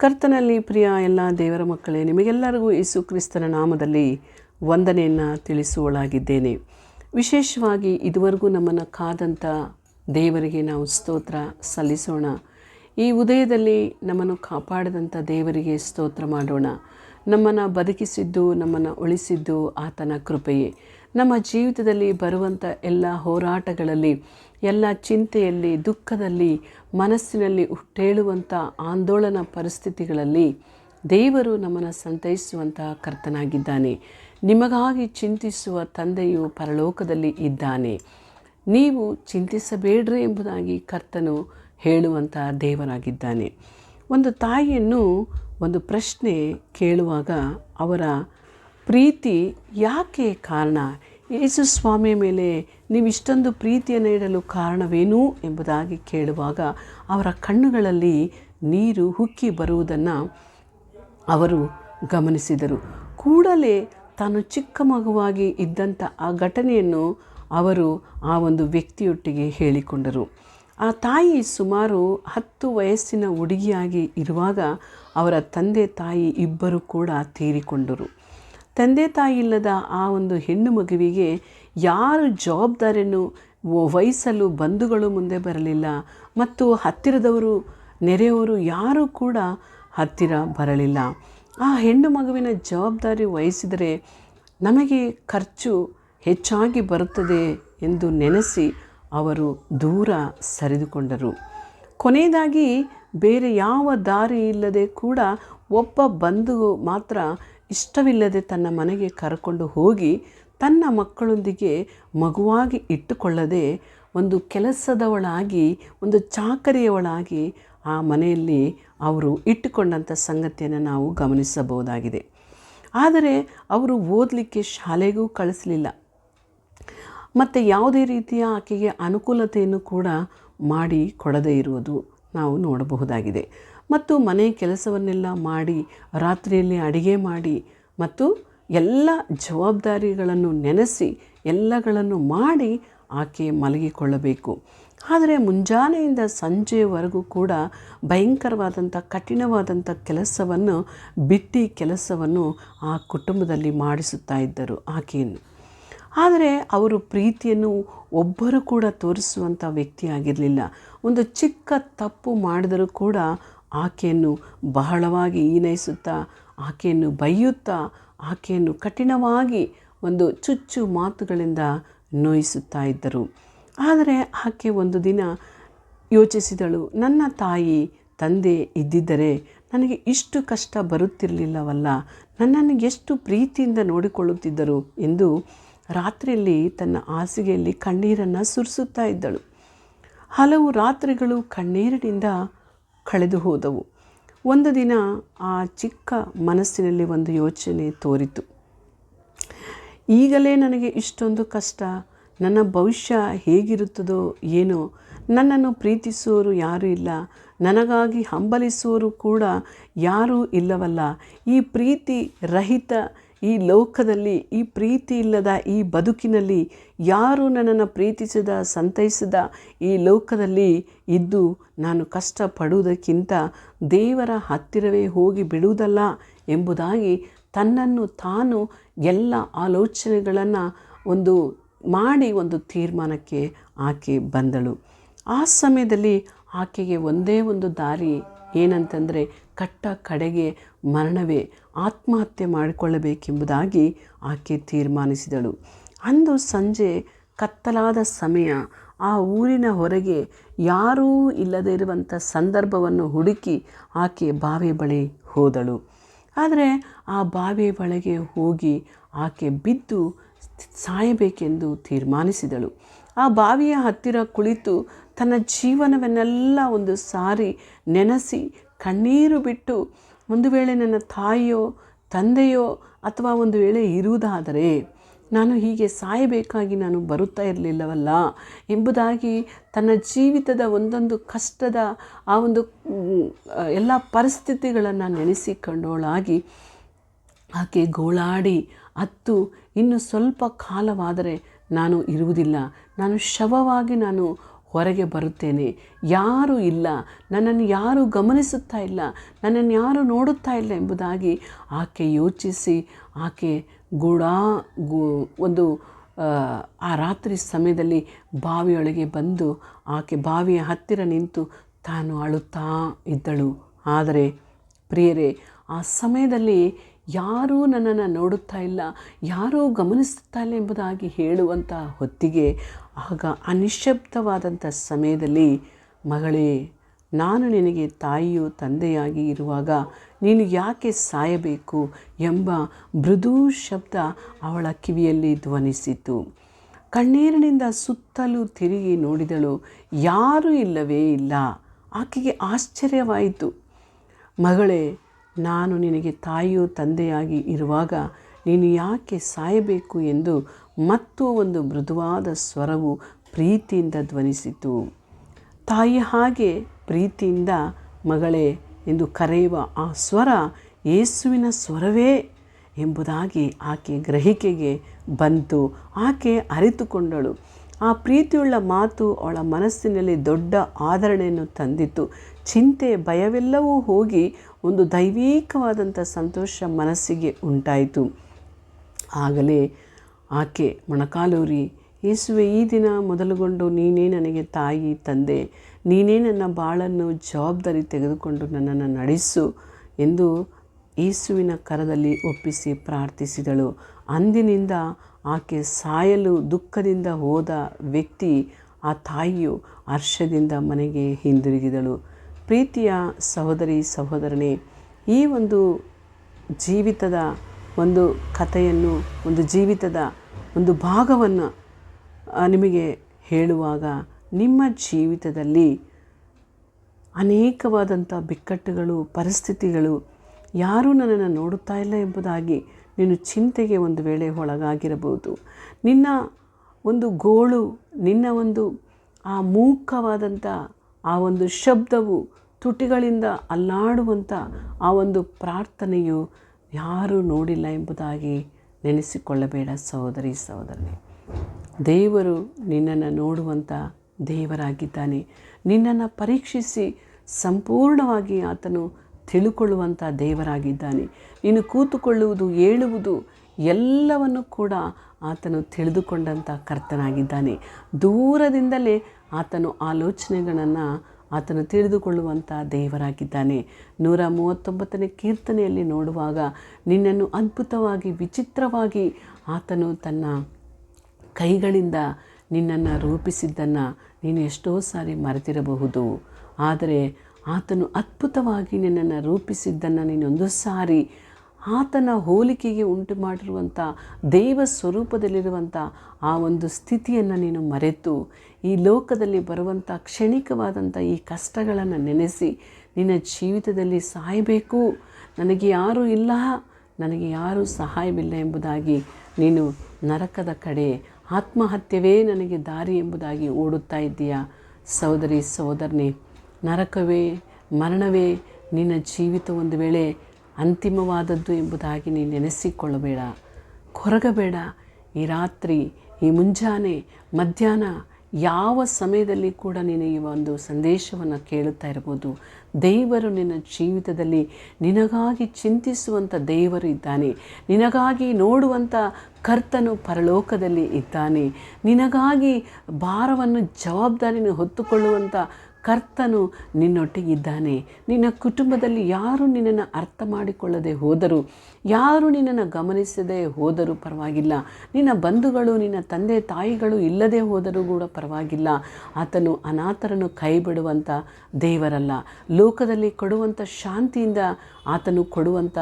ಕರ್ತನಲ್ಲಿ ಪ್ರಿಯ ಎಲ್ಲ ದೇವರ ಮಕ್ಕಳೇ, ನಿಮಗೆಲ್ಲರಿಗೂ ಯೇಸು ಕ್ರಿಸ್ತನ ನಾಮದಲ್ಲಿ ವಂದನೆಯನ್ನು ತಿಳಿಸುವಳಾಗಿದ್ದೇನೆ. ವಿಶೇಷವಾಗಿ ಇದುವರೆಗೂ ನಮ್ಮನ್ನು ಕಾದಂಥ ದೇವರಿಗೆ ನಾವು ಸ್ತೋತ್ರ ಸಲ್ಲಿಸೋಣ. ಈ ಉದಯದಲ್ಲಿ ನಮ್ಮನ್ನು ಕಾಪಾಡಿದಂಥ ದೇವರಿಗೆ ಸ್ತೋತ್ರ ಮಾಡೋಣ. ನಮ್ಮನ್ನು ಬದುಕಿಸಿದ್ದು, ನಮ್ಮನ್ನು ಉಳಿಸಿದ್ದು ಆತನ ಕೃಪೆಯೇ. ನಮ್ಮ ಜೀವಿತದಲ್ಲಿ ಬರುವಂಥ ಎಲ್ಲ ಹೋರಾಟಗಳಲ್ಲಿ, ಎಲ್ಲ ಚಿಂತೆಯಲ್ಲಿ, ದುಃಖದಲ್ಲಿ, ಮನಸ್ಸಿನಲ್ಲಿ ಹುಟ್ಟೇಳುವಂಥ ಆಂದೋಲನ ಪರಿಸ್ಥಿತಿಗಳಲ್ಲಿ ದೇವರು ನಮ್ಮನ್ನು ಸಂತೈಸುವಂತಹ ಕರ್ತನಾಗಿದ್ದಾನೆ. ನಿಮಗಾಗಿ ಚಿಂತಿಸುವ ತಂದೆಯು ಪರಲೋಕದಲ್ಲಿ ಇದ್ದಾನೆ. ನೀವು ಚಿಂತಿಸಬೇಡ್ರಿ ಎಂಬುದಾಗಿ ಕರ್ತನು ಹೇಳುವಂಥ ದೇವರಾಗಿದ್ದಾನೆ. ಒಂದು ತಾಯಿಯನ್ನು ಒಂದು ಪ್ರಶ್ನೆ ಕೇಳುವಾಗ ಅವರ ಪ್ರೀತಿ ಯಾಕೆ ಕಾರಣ? ಯೇಸು ಸ್ವಾಮಿಯ ಮೇಲೆ ನೀವು ಇಷ್ಟೊಂದು ಪ್ರೀತಿಯನ್ನು ಇಡಲು ಕಾರಣವೇನು ಎಂಬುದಾಗಿ ಕೇಳುವಾಗ ಅವರ ಕಣ್ಣುಗಳಲ್ಲಿ ನೀರು ಹುಕ್ಕಿ ಬರುವುದನ್ನು ಅವರು ಗಮನಿಸಿದರು. ಕೂಡಲೇ ತಾನು ಚಿಕ್ಕ ಮಗುವಾಗಿ ಇದ್ದಂಥ ಆ ಘಟನೆಯನ್ನು ಅವರು ಆ ಒಂದು ವ್ಯಕ್ತಿಯೊಟ್ಟಿಗೆ ಹೇಳಿಕೊಂಡರು. ಆ ತಾಯಿ ಸುಮಾರು ಹತ್ತು ವಯಸ್ಸಿನ ಹುಡುಗಿಯಾಗಿ ಇರುವಾಗ ಅವರ ತಂದೆ ತಾಯಿ ಇಬ್ಬರು ಕೂಡ ತೀರಿಕೊಂಡರು. ತಂದೆ ತಾಯಿ ಇಲ್ಲದ ಆ ಒಂದು ಹೆಣ್ಣು ಮಗುವಿಗೆ ಯಾರು ಜವಾಬ್ದಾರಿಯನ್ನು ವಹಿಸಲು ಬಂಧುಗಳು ಮುಂದೆ ಬರಲಿಲ್ಲ ಮತ್ತು ಹತ್ತಿರದವರು, ನೆರೆಯವರು ಯಾರೂ ಕೂಡ ಹತ್ತಿರ ಬರಲಿಲ್ಲ. ಆ ಹೆಣ್ಣು ಮಗುವಿನ ಜವಾಬ್ದಾರಿ ವಹಿಸಿದರೆ ನಮಗೆ ಖರ್ಚು ಹೆಚ್ಚಾಗಿ ಬರುತ್ತದೆ ಎಂದು ನೆನೆಸಿ ಅವರು ದೂರ ಸರಿದುಕೊಂಡರು. ಕೊನೆಯದಾಗಿ ಬೇರೆ ಯಾವ ದಾರಿ ಇಲ್ಲದೆ ಕೂಡ ಒಬ್ಬ ಬಂಧು ಮಾತ್ರ ಇಷ್ಟವಿಲ್ಲದೆ ತನ್ನ ಮನೆಗೆ ಕರ್ಕೊಂಡು ಹೋಗಿ ತನ್ನ ಮಕ್ಕಳೊಂದಿಗೆ ಮಗುವಾಗಿ ಇಟ್ಟುಕೊಳ್ಳದೆ ಒಂದು ಕೆಲಸದವಳಾಗಿ, ಒಂದು ಚಾಕರಿಯವಳಾಗಿ ಆ ಮನೆಯಲ್ಲಿ ಅವರು ಇಟ್ಟುಕೊಂಡಂಥ ಸಂಗತಿಯನ್ನು ನಾವು ಗಮನಿಸಬಹುದಾಗಿದೆ. ಆದರೆ ಅವರು ಓದಲಿಕ್ಕೆ ಶಾಲೆಗೂ ಕಳಿಸಲಿಲ್ಲ. ಮತ್ತು ಯಾವುದೇ ರೀತಿಯ ಆಕೆಗೆ ಅನುಕೂಲತೆಯನ್ನು ಕೂಡ ಮಾಡಿ ಕೊಡದೇ ಇರುವುದು ನಾವು ನೋಡಬಹುದಾಗಿದೆ. ಮತ್ತು ಮನೆ ಕೆಲಸವನ್ನೆಲ್ಲ ಮಾಡಿ, ರಾತ್ರಿಯಲ್ಲಿ ಅಡಿಗೆ ಮಾಡಿ ಮತ್ತು ಎಲ್ಲ ಜವಾಬ್ದಾರಿಗಳನ್ನು ನೆನೆಸಿ ಎಲ್ಲಗಳನ್ನು ಮಾಡಿ ಆಕೆ ಮಲಗಿಕೊಳ್ಳಬೇಕು. ಆದರೆ ಮುಂಜಾನೆಯಿಂದ ಸಂಜೆಯವರೆಗೂ ಕೂಡ ಭಯಂಕರವಾದಂಥ ಕಠಿಣವಾದಂಥ ಕೆಲಸವನ್ನು, ಬಿಟ್ಟು ಕೆಲಸವನ್ನು ಆ ಕುಟುಂಬದಲ್ಲಿ ಮಾಡಿಸುತ್ತಾ ಇದ್ದರು ಆಕೆಯನ್ನು. ಆದರೆ ಅವರು ಪ್ರೀತಿಯನ್ನು ಒಬ್ಬರು ಕೂಡ ತೋರಿಸುವಂಥ ವ್ಯಕ್ತಿಯಾಗಿರಲಿಲ್ಲ ಒಂದು ಚಿಕ್ಕ ತಪ್ಪು ಮಾಡಿದರೂ ಕೂಡ ಆಕೆಯನ್ನು ಬಹಳವಾಗಿ ಈನೈಸುತ್ತಾ ಆಕೆಯನ್ನು ಬೈಯುತ್ತಾ, ಆಕೆಯನ್ನು ಕಠಿಣವಾಗಿ ಒಂದು ಚುಚ್ಚು ಮಾತುಗಳಿಂದ ನೋಯಿಸುತ್ತಾ ಇದ್ದರು. ಆದರೆ ಆಕೆ ಒಂದು ದಿನ ಯೋಚಿಸಿದಳು, ನನ್ನ ತಾಯಿ, ತಂದೆ ಇದ್ದಿದ್ದರೆ ನನಗೆ ಇಷ್ಟು ಕಷ್ಟ ಬರುತ್ತಿರಲಿಲ್ಲವಲ್ಲ. ನನ್ನನ್ನು ಎಷ್ಟು ಪ್ರೀತಿಯಿಂದ ನೋಡಿಕೊಳ್ಳುತ್ತಿದ್ದರು ಎಂದು ರಾತ್ರಿಯಲ್ಲಿ ತನ್ನ ಹಾಸಿಗೆಯಲ್ಲಿ ಕಣ್ಣೀರನ್ನು ಸುರಿಸುತ್ತಾ ಇದ್ದಳು. ಹಲವು ರಾತ್ರಿಗಳು ಕಣ್ಣೀರಿನಿಂದ ಕಳೆದು ಹೋದವು. ಒಂದು ದಿನ ಆ ಚಿಕ್ಕ ಮನಸ್ಸಿನಲ್ಲಿ ಒಂದು ಯೋಚನೆ ತೋರಿತು. ಈಗಲೇ ನನಗೆ ಇಷ್ಟೊಂದು ಕಷ್ಟ. ನನ್ನ ಭವಿಷ್ಯ ಹೇಗಿರುತ್ತದೋ ಏನೋ. ನನ್ನನ್ನು ಪ್ರೀತಿಸುವವರು ಯಾರೂ ಇಲ್ಲ. ನನಗಾಗಿ ಹಂಬಲಿಸುವವರು ಕೂಡ ಯಾರೂ ಇಲ್ಲವಲ್ಲ. ಈ ಪ್ರೀತಿ ರಹಿತ ಈ ಲೋಕದಲ್ಲಿ, ಈ ಪ್ರೀತಿ ಇಲ್ಲದ ಈ ಬದುಕಿನಲ್ಲಿ ಯಾರು ನನ್ನನ್ನು ಪ್ರೀತಿಸಿದ, ಸಂತೈಸಿದ ಈ ಲೋಕದಲ್ಲಿ ಇದ್ದು ನಾನು ಕಷ್ಟಪಡುವುದಕ್ಕಿಂತ ದೇವರ ಹತ್ತಿರವೇ ಹೋಗಿ ಬಿಡುವುದಲ್ಲ ಎಂಬುದಾಗಿ ತನ್ನನ್ನು ತಾನು ಎಲ್ಲ ಆಲೋಚನೆಗಳನ್ನು ಒಂದು ಮಾಡಿ ಒಂದು ತೀರ್ಮಾನಕ್ಕೆ ಆಕೆ ಬಂದಳು. ಆ ಸಮಯದಲ್ಲಿ ಆಕೆಗೆ ಒಂದೇ ಒಂದು ದಾರಿ ಏನಂತಂದರೆ ಕಟ್ಟ ಕಡೆಗೆ ಮರಣವೇ. ಆತ್ಮಹತ್ಯೆ ಮಾಡಿಕೊಳ್ಳಬೇಕೆಂಬುದಾಗಿ ಆಕೆ ತೀರ್ಮಾನಿಸಿದಳು. ಅಂದು ಸಂಜೆ ಕತ್ತಲಾದ ಸಮಯ, ಆ ಊರಿನ ಹೊರಗೆ ಯಾರೂ ಇಲ್ಲದೇ ಇರುವಂಥ ಸಂದರ್ಭವನ್ನು ಹುಡುಕಿ ಆಕೆ ಬಾವಿ ಬಳಿ ಹೋದಳು. ಆದರೆ ಆ ಬಾವಿ ಬಳಿಗೆ ಹೋಗಿ ಆಕೆ ಬಿದ್ದು ಸಾಯಬೇಕೆಂದು ತೀರ್ಮಾನಿಸಿದಳು. ಆ ಬಾವಿಯ ಹತ್ತಿರ ಕುಳಿತು ತನ್ನ ಜೀವನವನ್ನೆಲ್ಲ ಒಂದು ಸಾರಿ ನೆನೆಸಿ ಕಣ್ಣೀರು ಬಿಟ್ಟು ಒಂದು ವೇಳೆ ನನ್ನ ತಾಯಿಯೋ, ತಂದೆಯೋ ಅಥವಾ ಒಂದು ವೇಳೆ ಇರುವುದಾದರೆ ನಾನು ಹೀಗೆ ಸಾಯಬೇಕಾಗಿ ನಾನು ಬರುತ್ತಾ ಇರಲಿಲ್ಲವಲ್ಲ ಎಂಬುದಾಗಿ ತನ್ನ ಜೀವಿತದ ಒಂದೊಂದು ಕಷ್ಟದ, ಆ ಒಂದು ಎಲ್ಲ ಪರಿಸ್ಥಿತಿಗಳನ್ನು ನೆನೆಸಿಕೊಂಡೋಳಾಗಿ ಆಕೆ ಗೋಳಾಡಿ ಅತ್ತು ಇನ್ನು ಸ್ವಲ್ಪ ಕಾಲವಾದರೆ ನಾನು ಇರುವುದಿಲ್ಲ. ನಾನು ಶವವಾಗಿ ನಾನು ಹೊರಗೆ ಬರುತ್ತೇನೆ. ಯಾರೂ ಇಲ್ಲ. ನನ್ನನ್ನು ಯಾರೂ ಗಮನಿಸುತ್ತಾ ಇಲ್ಲ. ನನ್ನನ್ನು ಯಾರೂ ನೋಡುತ್ತಾ ಇಲ್ಲ ಎಂಬುದಾಗಿ ಆಕೆ ಯೋಚಿಸಿ ಆಕೆ ಗೂಢಾ ಗು ಒಂದು ಆ, ಆ ರಾತ್ರಿ ಸಮಯದಲ್ಲಿ ಬಾವಿಯೊಳಗೆ ಬಂದು ಆಕೆ ಬಾವಿಯ ಹತ್ತಿರ ನಿಂತು ತಾನು ಅಳುತ್ತಾ ಇದ್ದಳು. ಆದರೆ ಪ್ರಿಯರೇ ಆ ಸಮಯದಲ್ಲಿ ಯಾರೂ ನನ್ನನ್ನು ನೋಡುತ್ತಾ ಇಲ್ಲ ಯಾರೂ ಗಮನಿಸುತ್ತಾ ಇಲ್ಲ ಎಂಬುದಾಗಿ ಹೇಳುವಂಥ ಹೊತ್ತಿಗೆ ಆಗ ಅನಿಶ್ಶಬ್ದವಾದಂಥ ಸಮಯದಲ್ಲಿ, ಮಗಳೇ, ನಾನು ನಿನಗೆ ತಾಯಿಯು ತಂದೆಯಾಗಿ ಇರುವಾಗ ನೀನು ಯಾಕೆ ಸಾಯಬೇಕು? ಎಂಬ ಮೃದು ಶಬ್ದ ಅವಳ ಕಿವಿಯಲ್ಲಿ ಧ್ವನಿಸಿತು. ಕಣ್ಣೀರಿನಿಂದ ಸುತ್ತಲೂ ತಿರುಗಿ ನೋಡಿದಳು, ಯಾರೂ ಇಲ್ಲವೇ ಇಲ್ಲ. ಆಕೆಗೆ ಆಶ್ಚರ್ಯವಾಯಿತು. ಮಗಳೇ, ನಾನು ನಿನಗೆ ತಾಯಿಯು ತಂದೆಯಾಗಿ ಇರುವಾಗ ನೀನು ಯಾಕೆ ಸಾಯಬೇಕು ಎಂದು ಮತ್ತೂ ಒಂದು ಮೃದುವಾದ ಸ್ವರವು ಪ್ರೀತಿಯಿಂದ ಧ್ವನಿಸಿತು. ತಾಯಿ ಹಾಗೆ ಪ್ರೀತಿಯಿಂದ, ಮಗಳೇ ಎಂದು ಕರೆಯುವ ಆ ಸ್ವರ ಯೇಸುವಿನ ಸ್ವರವೇ ಎಂಬುದಾಗಿ ಆಕೆ ಗ್ರಹಿಕೆಗೆ ಬಂತು. ಆಕೆ ಅರಿತುಕೊಂಡಳು. ಆ ಪ್ರೀತಿಯುಳ್ಳ ಮಾತು ಅವಳ ಮನಸ್ಸಿನಲ್ಲಿ ದೊಡ್ಡ ಆದರಣೆಯನ್ನು ತಂದಿತು. ಚಿಂತೆ, ಭಯವೆಲ್ಲವೂ ಹೋಗಿ ಒಂದು ದೈವೀಕವಾದಂಥ ಸಂತೋಷ ಮನಸ್ಸಿಗೆ ಉಂಟಾಯಿತು. ಆಗಲೇ. ಆಕೆ ಮೊಣಕಾಲೂರಿ, ಯೇಸುವೆ, ಈ ದಿನ ಮೊದಲುಗೊಂಡು ನೀನೇ ನನಗೆ ತಾಯಿ, ತಂದೆ, ನೀನೇ ನನ್ನ ಬಾಳನ್ನು ಜವಾಬ್ದಾರಿ ತೆಗೆದುಕೊಂಡು ನನ್ನನ್ನು ನಡೆಸು ಎಂದು ಯೇಸುವಿನ ಕರದಲ್ಲಿ ಒಪ್ಪಿಸಿ ಪ್ರಾರ್ಥಿಸಿದಳು. ಅಂದಿನಿಂದ ಆಕೆ ಸಾಯಲು ದುಃಖದಿಂದ ಹೋದ ವ್ಯಕ್ತಿ ಆ ತಾಯಿಯು ಹರ್ಷದಿಂದ ಮನೆಗೆ ಹಿಂದಿರುಗಿದಳು. ಪ್ರೀತಿಯ ಸಹೋದರಿ, ಸಹೋದರನೇ, ಈ ಒಂದು ಜೀವಿತದ ಒಂದು ಕಥೆಯನ್ನು, ಒಂದು ಜೀವಿತದ ಒಂದು ಭಾಗವನ್ನು ನಿಮಗೆ ಹೇಳುವಾಗ ನಿಮ್ಮ ಜೀವಿತದಲ್ಲಿ ಅನೇಕವಾದಂಥ ಬಿಕ್ಕಟ್ಟುಗಳು, ಪರಿಸ್ಥಿತಿಗಳು ಯಾರೂ ನನ್ನನ್ನು ನೋಡುತ್ತಾ ಇಲ್ಲ ಎಂಬುದಾಗಿ ನೀನು ಚಿಂತೆಗೆ ಒಂದು ವೇಳೆ ಒಳಗಾಗಿರಬಹುದು. ನಿನ್ನ ಒಂದು ಗೋಳು, ನಿನ್ನ ಒಂದು, ಆ ಮೂಕವಾದಂಥ ಆ, ಒಂದು ಶಬ್ದವು ತುಟಿಗಳಿಂದ ಅಲ್ಲಾಡುವಂಥ ಆ ಒಂದು ಪ್ರಾರ್ಥನೆಯು ಯಾರೂ ನೋಡಿಲ್ಲ ಎಂಬುದಾಗಿ ನೆನೆಸಿಕೊಳ್ಳಬೇಡ ಸಹೋದರಿ, ಸಹೋದರನೇ. ದೇವರು ನಿನ್ನನ್ನು ನೋಡುವಂಥ ದೇವರಾಗಿದ್ದಾನೆ. ನಿನ್ನನ್ನು ಪರೀಕ್ಷಿಸಿ ಸಂಪೂರ್ಣವಾಗಿ ಆತನು ತಿಳುಕೊಳ್ಳುವಂಥ ದೇವರಾಗಿದ್ದಾನೆ. ನೀನು ಕೂತುಕೊಳ್ಳುವುದು, ಏಳುವುದು ಎಲ್ಲವನ್ನು ಕೂಡ ಆತನು ತಿಳಿದುಕೊಂಡಂಥ ಕರ್ತನಾಗಿದ್ದಾನೆ. ದೂರದಿಂದಲೇ ಆತನು ಆಲೋಚನೆಗಳನ್ನು ಆತನು ತಿಳಿದುಕೊಳ್ಳುವಂಥ ದೇವರಾಗಿದ್ದಾನೆ. ನೂರ ಮೂವತ್ತೊಂಬತ್ತನೇ ಕೀರ್ತನೆಯಲ್ಲಿ ನೋಡುವಾಗ ನಿನ್ನನ್ನು ಅದ್ಭುತವಾಗಿ, ವಿಚಿತ್ರವಾಗಿ ಆತನು ತನ್ನ ಕೈಗಳಿಂದ ನಿನ್ನನ್ನು ರೂಪಿಸಿದ್ದನ್ನು ನೀನು ಎಷ್ಟೋ ಸಾರಿ ಮರೆತಿರಬಹುದು. ಆದರೆ ಆತನು ಅದ್ಭುತವಾಗಿ ನಿನ್ನನ್ನು ರೂಪಿಸಿದ್ದನ್ನು ನೀನೊಂದು ಸಾರಿ ಆತನ ಹೋಲಿಕೆಗೆ ಉಂಟು ಮಾಡಿರುವಂಥ ದೇವ ಸ್ವರೂಪದಲ್ಲಿರುವಂಥ ಆ ಒಂದು ಸ್ಥಿತಿಯನ್ನು ನೀನು ಮರೆತು ಈ ಲೋಕದಲ್ಲಿ ಬರುವಂಥ ಕ್ಷಣಿಕವಾದಂಥ ಈ ಕಷ್ಟಗಳನ್ನು ನೆನೆಸಿ ನಿನ್ನ ಜೀವಿತದಲ್ಲಿ ಸಾಯಬೇಕು. ನನಗೆ ಯಾರೂ ಇಲ್ಲ, ನನಗೆ ಯಾರೂ ಸಹಾಯವಿಲ್ಲ ಎಂಬುದಾಗಿ ನೀನು ನರಕದ ಕಡೆ ಆತ್ಮಹತ್ಯವೇ ನನಗೆ ದಾರಿ ಎಂಬುದಾಗಿ ಓಡುತ್ತಾ ಇದ್ದೀಯಾ? ಸಹೋದರಿ, ಸಹೋದರನೇ, ನರಕವೇ, ಮರಣವೇ ನಿನ್ನ ಜೀವಿತ ಒಂದು ವೇಳೆ ಅಂತಿಮವಾದದ್ದು ಎಂಬುದಾಗಿ ನೀನು ನೆನೆಸಿಕೊಳ್ಳಬೇಡ. ಕೊರಗಬೇಡ. ಈ ರಾತ್ರಿ, ಈ ಮುಂಜಾನೆ, ಮಧ್ಯಾಹ್ನ ಯಾವ ಸಮಯದಲ್ಲಿ ಕೂಡ ನೀನು ಈ ಒಂದು ಸಂದೇಶವನ್ನು ಕೇಳುತ್ತಾ ಇರ್ಬೋದು? ದೇವರು ನಿನ್ನ ಜೀವಿತದಲ್ಲಿ ನಿನಗಾಗಿ ಚಿಂತಿಸುವಂಥ ದೇವರು ಇದ್ದಾನೆ. ನಿನಗಾಗಿ ನೋಡುವಂಥ ಕರ್ತನು ಪರಲೋಕದಲ್ಲಿ ಇದ್ದಾನೆ. ನಿನಗಾಗಿ ಭಾರವನ್ನು ಜವಾಬ್ದಾರಿಯನ್ನು ಹೊತ್ತುಕೊಳ್ಳುವಂಥ ಕರ್ತನು ನಿನ್ನೊಟ್ಟಿಗಿದ್ದಾನೆ. ನಿನ್ನ ಕುಟುಂಬದಲ್ಲಿ ಯಾರು ನಿನ್ನನ್ನು ಅರ್ಥ ಮಾಡಿಕೊಳ್ಳದೆ ಹೋದರೂ, ಯಾರು ನಿನ್ನನ್ನು ಗಮನಿಸದೆ ಹೋದರೂ ಪರವಾಗಿಲ್ಲ. ನಿನ್ನ ಬಂಧುಗಳು, ನಿನ್ನ ತಂದೆ ತಾಯಿಗಳು ಇಲ್ಲದೆ ಹೋದರೂ ಕೂಡ ಪರವಾಗಿಲ್ಲ. ಆತನು ಅನಾಥರನ್ನು ಕೈ ಬಿಡುವಂಥ ದೇವರಲ್ಲ. ಲೋಕದಲ್ಲಿ ಕೊಡುವಂಥ ಶಾಂತಿಯಿಂದ ಆತನು ಕೊಡುವಂಥ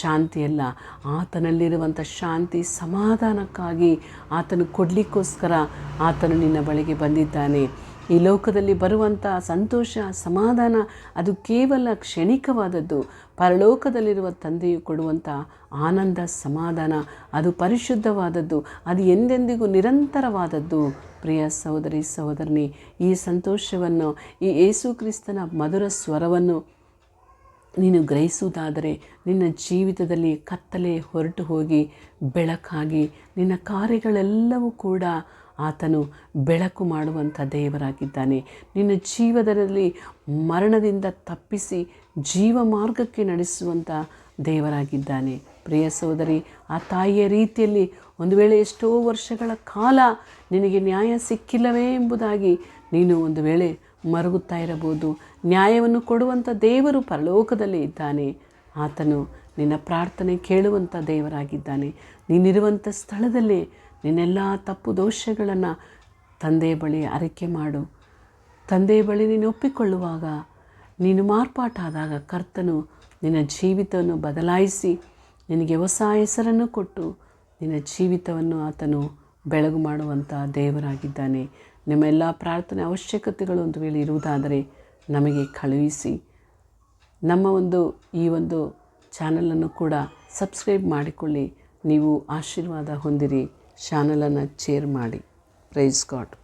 ಶಾಂತಿಯಲ್ಲ. ಆತನಲ್ಲಿರುವಂಥ ಶಾಂತಿ ಸಮಾಧಾನಕ್ಕಾಗಿ ಆತನು ಕೊಡಲಿಕ್ಕೋಸ್ಕರ ಆತನು ನಿನ್ನ ಬಳಿಗೆ ಬಂದಿದ್ದಾನೆ. ಈ ಲೋಕದಲ್ಲಿ ಬರುವಂಥ ಸಂತೋಷ, ಸಮಾಧಾನ ಅದು ಕೇವಲ ಕ್ಷಣಿಕವಾದದ್ದು. ಪರಲೋಕದಲ್ಲಿರುವ ತಂದೆಯು ಕೊಡುವಂಥ ಆನಂದ, ಸಮಾಧಾನ ಅದು ಪರಿಶುದ್ಧವಾದದ್ದು. ಅದು ಎಂದೆಂದಿಗೂ ನಿರಂತರವಾದದ್ದು. ಪ್ರಿಯ ಸಹೋದರಿ, ಸಹೋದರನಿ, ಈ ಸಂತೋಷವನ್ನು, ಈ ಯೇಸು ಕ್ರಿಸ್ತನ ಮಧುರ ಸ್ವರವನ್ನು ನೀನು ಗ್ರಹಿಸುವುದಾದರೆ ನಿನ್ನ ಜೀವಿತದಲ್ಲಿ ಕತ್ತಲೆ ಹೊರಟು ಹೋಗಿ ಬೆಳಕಾಗಿ ನಿನ್ನ ಕಾರ್ಯಗಳೆಲ್ಲವೂ ಕೂಡ ಆತನು ಬೆಳಕು ಮಾಡುವಂಥ ದೇವರಾಗಿದ್ದಾನೆ. ನಿನ್ನ ಜೀವದರಲ್ಲಿ ಮರಣದಿಂದ ತಪ್ಪಿಸಿ ಜೀವ ಮಾರ್ಗಕ್ಕೆ ನಡೆಸುವಂಥ ದೇವರಾಗಿದ್ದಾನೆ. ಪ್ರಿಯ ಸೋದರಿ ಆ ತಾಯಿಯ ರೀತಿಯಲ್ಲಿ ಒಂದು ವೇಳೆ ಎಷ್ಟೋ ವರ್ಷಗಳ ಕಾಲ ನಿನಗೆ ನ್ಯಾಯ ಸಿಕ್ಕಿಲ್ಲವೇ ಎಂಬುದಾಗಿ ನೀನು ಒಂದು ವೇಳೆ ಮರುಗುತ್ತಾ ಇರಬಹುದು. ನ್ಯಾಯವನ್ನು ಕೊಡುವಂಥ ದೇವರು ಪರಲೋಕದಲ್ಲಿ ಇದ್ದಾನೆ. ಆತನು ನಿನ್ನ ಪ್ರಾರ್ಥನೆ ಕೇಳುವಂಥ ದೇವರಾಗಿದ್ದಾನೆ. ನೀನಿರುವಂಥ ಸ್ಥಳದಲ್ಲೇ ನಿನ್ನೆಲ್ಲ ತಪ್ಪು ದೋಷಗಳನ್ನು ತಂದೆ ಬಳಿ ಅರಿಕೆ ಮಾಡು. ತಂದೆ ಬಳಿ ನೀನು ಒಪ್ಪಿಕೊಳ್ಳುವಾಗ ನೀನು ಮಾರ್ಪಾಟಾದಾಗ ಕರ್ತನು ನಿನ್ನ ಜೀವಿತವನ್ನು ಬದಲಾಯಿಸಿ ನಿನಗೆ ಹೊಸ ಹೆಸರನ್ನು ಕೊಟ್ಟು ನಿನ್ನ ಜೀವಿತವನ್ನು ಆತನು ಬೆಳಗು ಮಾಡುವಂಥ ದೇವರಾಗಿದ್ದಾನೆ. ನಿಮ್ಮ ಎಲ್ಲ ಪ್ರಾರ್ಥನೆ ಅವಶ್ಯಕತೆಗಳು ಒಂದು ವೇಳೆ ಇರುವುದಾದರೆ ನಮಗೆ ಕಳುಹಿಸಿ. ನಮ್ಮ ಒಂದು ಈ ಒಂದು ಚಾನಲನ್ನು ಕೂಡ ಸಬ್ಸ್ಕ್ರೈಬ್ ಮಾಡಿಕೊಳ್ಳಿ. ನೀವು ಆಶೀರ್ವಾದ ಹೊಂದಿರಿ. ಚಾನಲನ್ನು ಚೇರ್ ಮಾಡಿ. Praise God